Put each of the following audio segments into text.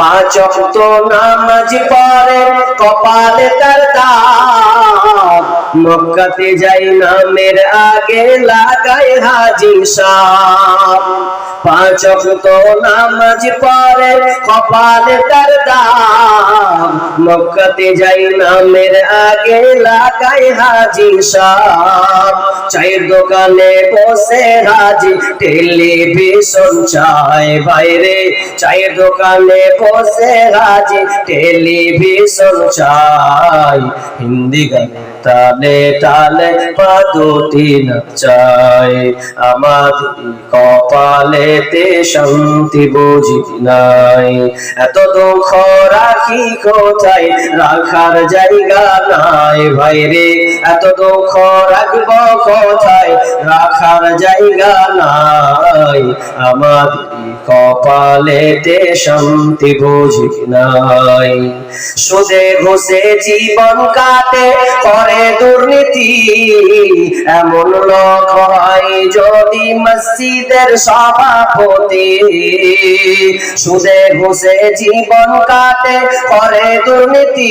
পাঁচ অক্ত নামাজ পরে কপালে তার দাগ। মক্কাতে যাই নামের আগে লাগাই হাজির সাহ পাঁচ অক্ত নামাজ পড়ে, কপালে তার দাগ মক্কাতে যাই নামের আগে লাগাই হাজি সাহ চায়ের দোকানে বসে হাজি, টেলিভিশন চায় বাইরে। চায়ের দোকানে বসে হাজি, টেলিভিশন চাই। হিন্দি গানে তালে তালে পাদুটি চাই আমাদের কপালেতে শান্তি বুঝি নাই। এত দুঃখ রাখি কোথায়? রাখার জায়গা নাই ভাইরে। এত দুঃখ রাখব কোথায়? রাখার জায়গা নাই। আমাদের কপালেতে শান্তি বুঝি নাই। সুদে ঘুষে জীবন কাটে করে দুর্নীতি, এমন লোক হয় যদি মসজিদের সভাপতি। সুদে ঘুষে জীবন কাটে, করে দুর্নীতি,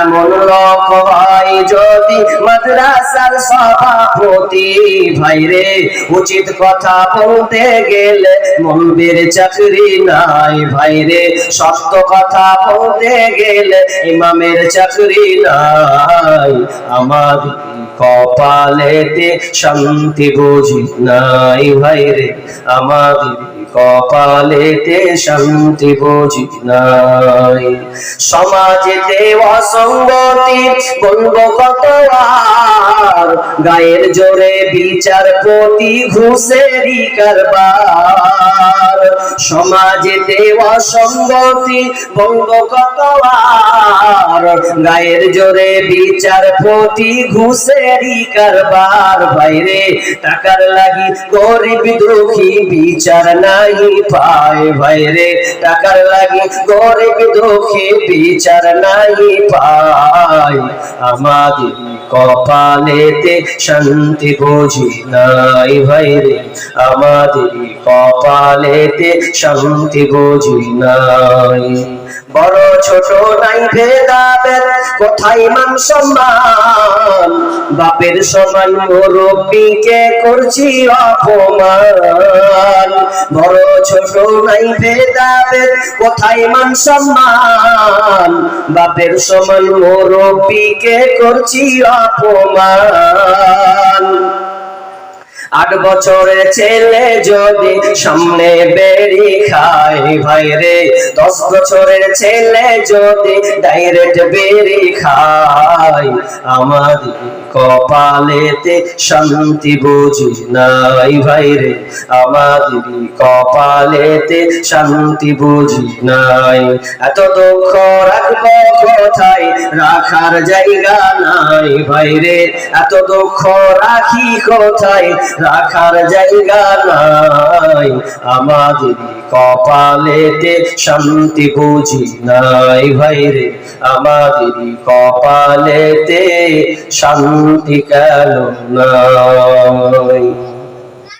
এমন লোক হয় যদি মাদ্রাসার সভাপতি। ভাইরে উচিত কথা বলতে গেলে মন্দির চাকরি নাই। ভাইরে সত্য কথা বলতে গেলে ইমামের চাকরি নাই। আমাদের কপালেতে শান্তি বুঝি নাই ভাইরে আমাদের কপালেতে শান্তি বুঝি নাই। সমাজেতে অসঙ্গতি বলব কত গায়ের জোরে বিচার প্রতি ঘুষেরই কারবার সমাজেতে অসঙ্গতি বলব কত আর গায়ের জোরে বিচার প্রতি ঘুষেরই কারবার। বাইরে টাকার লাগি গরিব দুঃখী বিচার নাই পায়। বাইরে টাকার লাগি গরিব দুঃখী বিচার নাই পায়। আমাদের কপালেতে শান্তি বুঝি নাই। ভাইরে আমাদের কপালেতে শান্তি বুঝি নাই। বড় ছোট নাই ভেদাভেদ, কোথায় মান সম্মান? বাপের সমান মুরব্বীকে করছি অপমান। বড় ছোট নাই ভেদাভেদ, কোথায় মান সম্মান? বাপের সমান মুরব্বীকে করছি অপমান। আট বছরের ছেলে যদি সামনে বেরি খায় ভাইরে দশ বছরের ছেলে যদি ডাইরেক্ট বেরি খায় আমাদের কপালেতে শান্তি বুঝি নাই ভাইরে আমাদের কপালেতে শান্তি বুঝি নাই। এত দুঃখ রাখব কোথায়? রাখার জায়গা নাই ভাইরে এত দুঃখ রাখি কোথায়? রাখার জায়গা নাই। আমাদের কপালেতে শান্তি বুঝি নাই ভাই রে। আমাদের কপালেতে শান্তি কেন নাই?